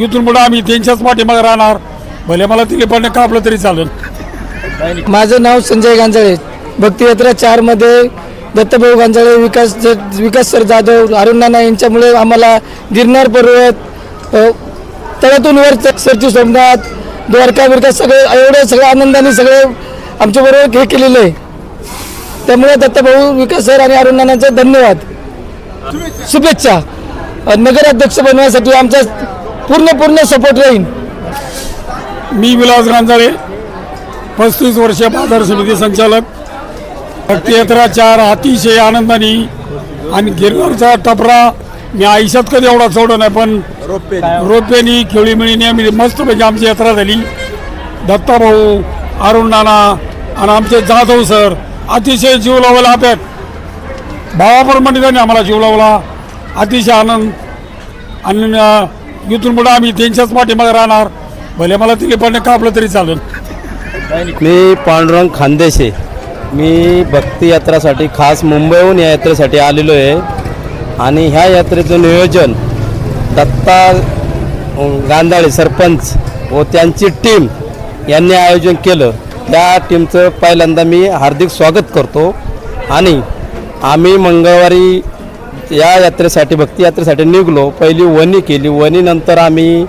इथून पुढे आम्ही त्यांच्याच पाठीमागे राहणार. भले मला दिलीपाने कापलं तरी चालेल. माझं नाव संजय गांजाळे. भक्तियात्रा चारमध्ये दत्तभाऊ गांजाळे विकास विकास सर जाधव अरुण नाना यांच्यामुळे आम्हाला गिरनार पर्वत तळ्यातून तळातून वर सरची सोमनाथ द्वारका बिरका सगळे एवढे सगळे आनंदाने सगळे आमच्याबरोबर हे केलेलं आहे. त्यामुळे दत्तभाऊ विकास सर आणि अरुण नानांचे धन्यवाद. शुभेच्छा. नगराध्यक्ष बनवण्यासाठी आमच्या पूर्ण पूर्ण सपोर्ट राहील. मी विलास गांजारे पस्तीस वर्ष बाजार समिती संचालक भक्तियात्रा चार अतिशय आनंदाने आणि गिरगावचा टपरा मी आयुष्यात कधी एवढा सोडं नाही पण रोप्यानी खेळीमिळीने आम्ही मस्तपैकी आमची यात्रा झाली. दत्ताभाऊ अरुण नाना आणि आमचे जाधव सर अतिशय जीव लावला आप्यात भावाप्रमाणे त्यांनी आम्हाला जीव लावला. अतिशय आनंद आणि इथून पुढे आम्ही त्यांच्याच पाठीमागे राहणार. भले मला दिलीपाने कापलं तरी चालेल. मी पांडुरंग खानदेशे. मी भक्ती यात्रासाठी खास मुंबईहून या यात्रेसाठी आलेलो आहे. आणि ह्या यात्रेचं नियोजन दत्ता गांधाळे सरपंच व त्यांची टीम यांनी आयोजन केलं. त्या टीमचं पहिल्यांदा मी हार्दिक स्वागत करतो. आणि आम्ही मंगळवारी या यात्रेसाठी भक्ती यात्रेसाठी निघलो. पहिली वणी केली. वणीनंतर आम्ही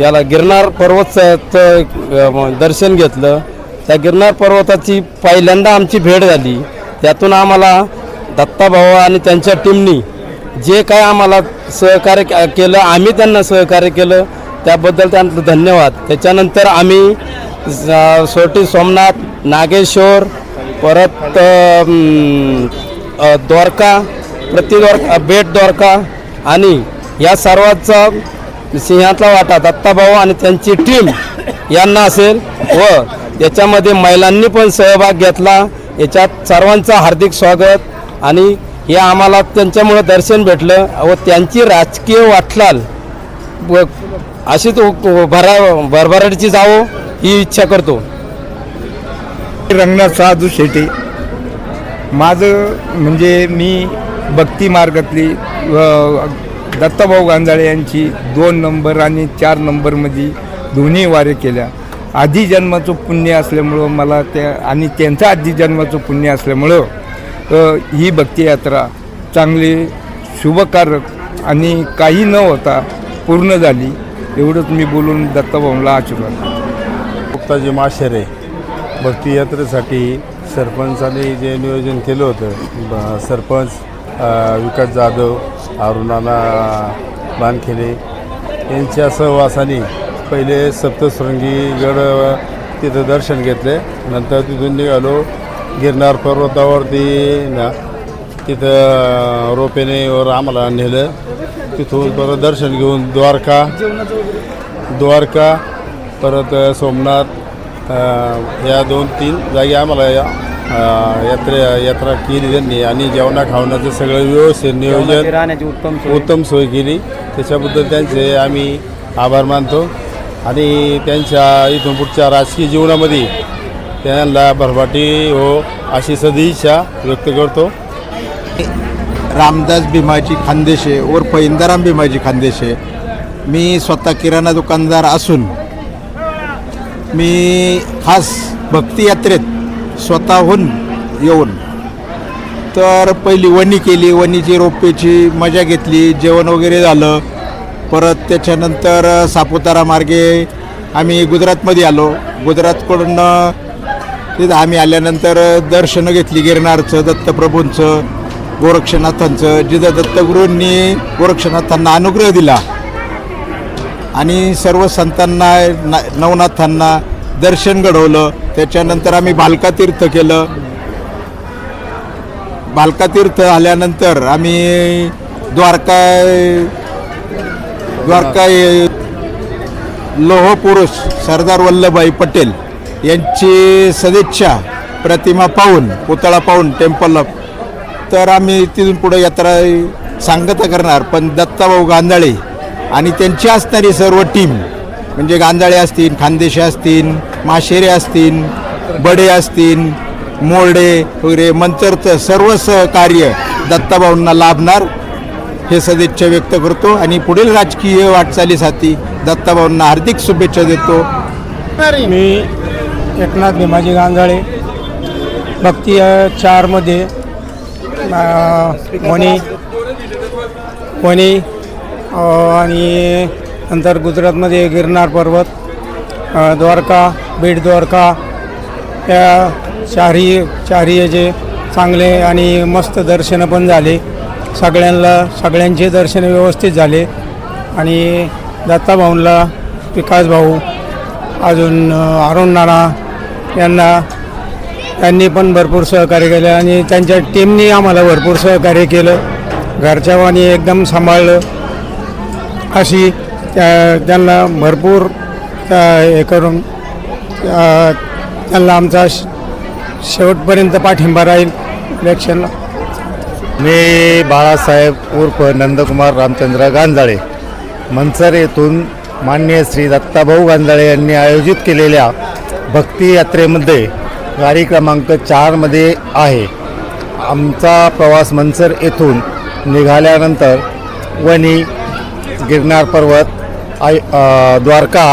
याला गिरनार पर्वतचं दर्शन घेतलं. त्या गिरनार पर्वताची पहिल्यांदा आमची भेट झाली. त्यातून आम्हाला दत्ताभाऊ आणि त्यांच्या टीमनी जे काय आम्हाला सहकार्य केलं आम्ही त्यांना सहकार्य केलं त्याबद्दल त्यांचं धन्यवाद. त्याच्यानंतर आम्ही सोटी सोमनाथ नागेश्वर परत द्वारका प्रतिद्वारका बेट द्वारका आणि या सर्वांचा सिंहातला वाटा दत्ताभाऊ आणि त्यांची टीम यांना असेल व याच्यामध्ये महिलांनी पण सहभाग घेतला. याच्यात सर्वांचं हार्दिक स्वागत आणि हे आम्हाला त्यांच्यामुळं दर्शन भेटलं व त्यांची राजकीय वाटलाल व अशी तो भरा भरभराटीची जावो ही इच्छा करतो. रंगनाथ साधू शेटे. माझं म्हणजे मी भक्ती मार्गातली दत्ताभाऊ गांजाळे यांची दोन नंबर आणि चार नंबरमध्ये दोन्ही वारे केल्या. आधी जन्माचं पुण्य असल्यामुळं मला त्या आणि त्यांचं आधी जन्माचं पुण्य असल्यामुळं ही भक्तियात्रा चांगली शुभकारक आणि काही न होता पूर्ण झाली. एवढंच मी बोलून दत्ताभाऊला आशीर्वाद मुक्ताजी माशेरे भक्तियात्रेसाठी सरपंचाने जे नियोजन केलं होतं सरपंच विकास जाधव अरुणाना बानखेडे यांच्या सहवासाने पहिले सप्तशृंगीगड तिथं दर्शन घेतले. नंतर तिथून निघालो. गिरनार पर्वतावरती ना तिथं रोपेने वर आम्हाला नेलं. तिथून परत दर्शन घेऊन द्वारका द्वारका परत सोमनाथ या दोन तीन जागी आम्हाला या यात्रे यात्रा केली त्यांनी. आणि जेवणा खावण्याचं सगळं व्यवस्थित नियोजन राहण्याची उत्तम उत्तम सोय केली. त्याच्याबद्दल त्यांचे आम्ही आभार मानतो. आणि त्यांच्या इथून पुढच्या राजकीय जीवनामध्ये त्यांना भरभाटी हो अशी सदिच्छा व्यक्त करतो. रामदास भीमाजी खानदेशे उर्फ इंदाराम भीमाजी खानदेशे. मी स्वतः किराणा दुकानदार असून मी खास भक्ती यात्रेत स्वतःहून येऊन. तर पहिली वणी केली वणीची रोपेची मजा घेतली जेवण वगैरे झालं. परत त्याच्यानंतर सापुतारा मार्गे आम्ही गुजरातमध्ये आलो. गुजरातकडून तिथं आम्ही आल्यानंतर दर्शनं घेतली गिरनारचं दत्तप्रभूंचं गोरक्षनाथांचं. जिथं दत्तगुरूंनी गोरक्षनाथांना अनुग्रह दिला. आणि सर्व संतांना नवनाथांना दर्शन घडवलं त्याच्यानंतर आम्ही बालकातीर्थ केलं. बालकातीर्थ आल्यानंतर आम्ही द्वारका द्वारका लोहपुरुष सरदार वल्लभभाई पटेल यांची सदिच्छा प्रतिमा पाहून पुतळा पाहून टेम्पल तर आम्ही तिथून पुढे यात्रा सांगता करणार पण दत्ताभाऊ गांधाळे आणि त्यांची असणारी सर्व टीम म्हणजे गांजाळे असतील खानदेशे असतील माशेरे असतील बडे असतील मोर्डे वगैरे मंतरचं सर्व सहकार्य दत्ताभाऊंना लाभणार हे सदिच्छा व्यक्त करतो आणि पुढील राजकीय वाटचालीसाठी दत्ताभाऊंना हार्दिक शुभेच्छा देतो. मी एकनाथ भीमाजी गांजाळे भक्ती चारमध्ये वणी वणी आणि नंतर गुजरातमध्ये गिरनार पर्वत द्वारका बीड द्वारका या चारही चारही याचे चांगले आणि मस्त दर्शनं पण झाले. सगळ्यांना सगळ्यांचे दर्शन व्यवस्थित झाले. आणि दत्ताभाऊंला विकास भाऊ अजून अरुण नाना यांना त्यांनी पण भरपूर सहकार्य केलं आणि त्यांच्या टीमनी आम्हाला भरपूर सहकार्य केलं. घरच्यावानी एकदम सांभाळलं. अशी त्या त्यांना भरपूर त्या हे करून त्यांना आमचा श- शेवटपर्यंत पाठिंबा राहील इलेक्शनला. मी बाळासाहेब उर्फ नंदकुमार रामचंद्र गांजाळे मनसर येथून माननीय श्री दत्ताभाऊ गांजाळे यांनी आयोजित केलेल्या भक्ती यात्रेमध्ये गाडी क्रमांक चारमध्ये आहे. आमचा प्रवास मनसर येथून निघाल्यानंतर वणी गिरनार पर्वत आय द्वारका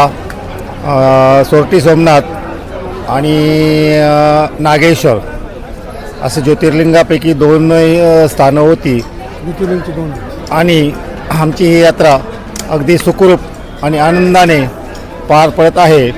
सोरटी सोमनाथ आणि नागेश्वर असं ज्योतिर्लिंगापैकी दोन स्थानं होती. आणि आमची ही यात्रा अगदी सुखरूप आणि आनंदाने पार पडत आहे.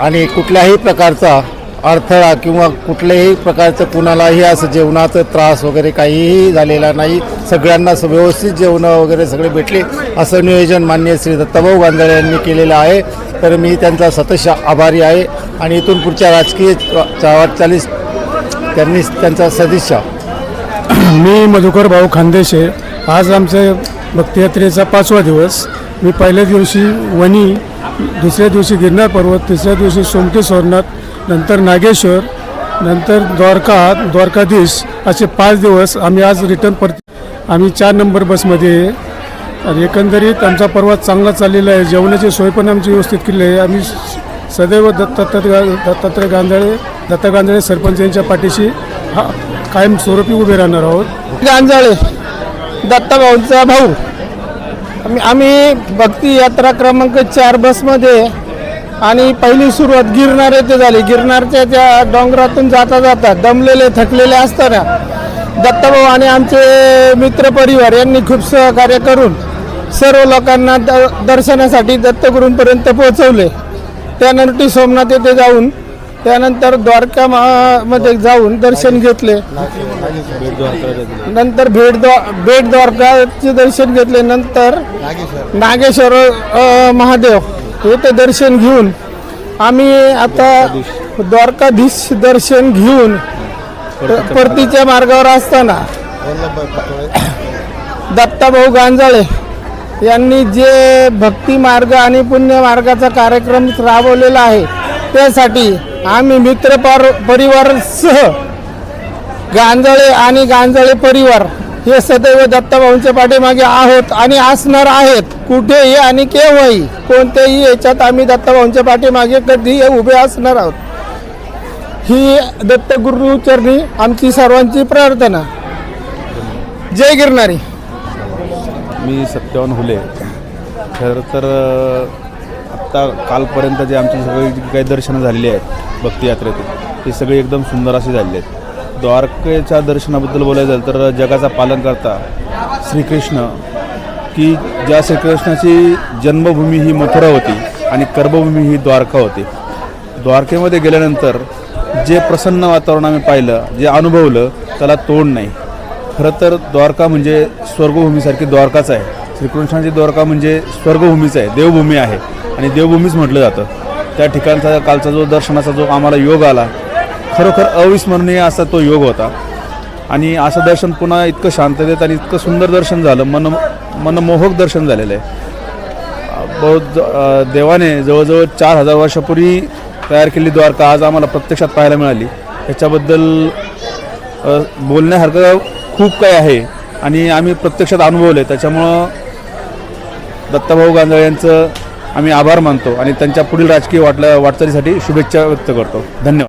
आणि कुठल्याही प्रकारचा अडथळा किंवा कुठल्याही प्रकारचं कुणालाही असं जेवणाचं त्रास वगैरे काहीही झालेला नाही. सगळ्यांना व्यवस्थित जेवणं वगैरे सगळे भेटले असं नियोजन मान्य श्री दत्ताभाऊ गांधळे यांनी केलेलं आहे. तर मी त्यांचा सतश आभारी आहे आणि इथून पुढच्या राजकीय वाटचालीस त्यांनी त्यांचा सदिच्छा मी मधुकर भाऊ खानदेशे. आज आमच्या भक्तियात्रेचा पाचवा दिवस. मी पहिल्या दिवशी वणी दुसऱ्या दिवशी गिरनार पर्वत तिसऱ्या दिवशी सोमटी सोमनाथ नंतर नागेश्वर नंतर द्वारका द्वारकाधीश असे पाच दिवस आम्ही आज रिटर्न परत आम्ही चार नंबर बसमध्ये आणि एकंदरीत आमचा प्रवास चांगला चाललेला आहे. जेवणाची सोय पण आमची व्यवस्थित केली आहे. आम्ही सदैव दत्तात्रय दत्तात्रय गांजाळे दत्ता गांजाळे सरपंच यांच्या पाठीशी हा कायम स्वरूपी उभे राहणार आहोत. गांजाळे दत्ताभाऊंचा भाऊ. आम्ही आम्ही भक्ती यात्रा क्रमांक चार बसमध्ये आणि पहिली सुरुवात गिरनार येथे झाली. गिरनारच्या त्या डोंगरातून जाता जाता दमलेले थकलेले असताना दत्ताभाऊ आणि आमचे मित्रपरिवार यांनी खूप सहकार्य करून सर्व लोकांना द दर्शनासाठी दत्तगुरूंपर्यंत पोहोचवले. त्यानंतर सोमनाथ येथे जाऊन त्यानंतर द्वारका मध्ये जाऊन दर्शन घेतले. नंतर भेट द्वा भेट द्वारकाचे दर्शन घेतले. नंतर नागेश्वर महादेव येथे दर्शन घेऊन आम्ही आता द्वारकाधीश दर्शन घेऊन परतीच्या मार्गावर असताना दत्ताभाऊ गांजाळे यांनी जे भक्ती मार्ग आणि पुण्य मार्गाचा कार्यक्रम राबवलेला आहे त्यासाठी आम्ही मित्र पर परिवारसह गांजाळे आणि गांजाळे परिवार हे सदैव दत्ताभाऊंच्या पाठीमागे आहोत आणि असणार आहेत. कुठेही आणि केव्हाही कोणत्याही याच्यात आम्ही दत्ताभाऊंच्या पाठीमागे कधी उभे असणार आहोत. ही दत्तगुरु चरणी आमची सर्वांची प्रार्थना. जय गिरणारी मी सत्यवान हुले. खरं तर आत्ता कालपर्यंत जे आमची सगळी काही दर्शनं झालेली आहेत भक्ती ती सगळी एकदम सुंदर अशी झालेली आहेत. द्वारकेच्या दर्शनाबद्दल बोलायचं झालं तर जगाचा पालन करता श्रीकृष्ण की ज्या श्रीकृष्णाची जन्मभूमी ही मथुरा होती आणि कर्मभूमी ही द्वारका होती. द्वारकेमध्ये गेल्यानंतर जे प्रसन्न वातावरण आम्ही पाहिलं जे अनुभवलं त्याला तोंड नाही. खरं तर द्वारका म्हणजे स्वर्गभूमीसारखी द्वारकाच आहे. श्रीकृष्णाची द्वारका म्हणजे स्वर्गभूमीच आहे देवभूमी आहे. आणि देवभूमीच म्हटलं जातं. त्या ठिकाणचा कालचा जो दर्शनाचा जो आम्हाला योग आला खरोखर अविस्मरणीय असा तो योग होता. आणि असं दर्शन पुन्हा इतकं शांततेत आणि इतकं सुंदर दर्शन झालं. मन मनमोहक दर्शन झालेलं आहे. बौद्ध देवाने जवळजवळ चार हजार वर्षापूर्वी तयार केलेली द्वारका आज आम्हाला प्रत्यक्षात पाहायला मिळाली. ह्याच्याबद्दल बोलण्यासारखं खूप काही आहे. आणि आम्ही प्रत्यक्षात अनुभवलं आहे. त्याच्यामुळं दत्ताभाऊ गांधळे यांचं आम्ही आभार मानतो. आणि त्यांच्या पुढील राजकीय वाटल्या वाटचालीसाठी शुभेच्छा व्यक्त करतो. धन्यवाद.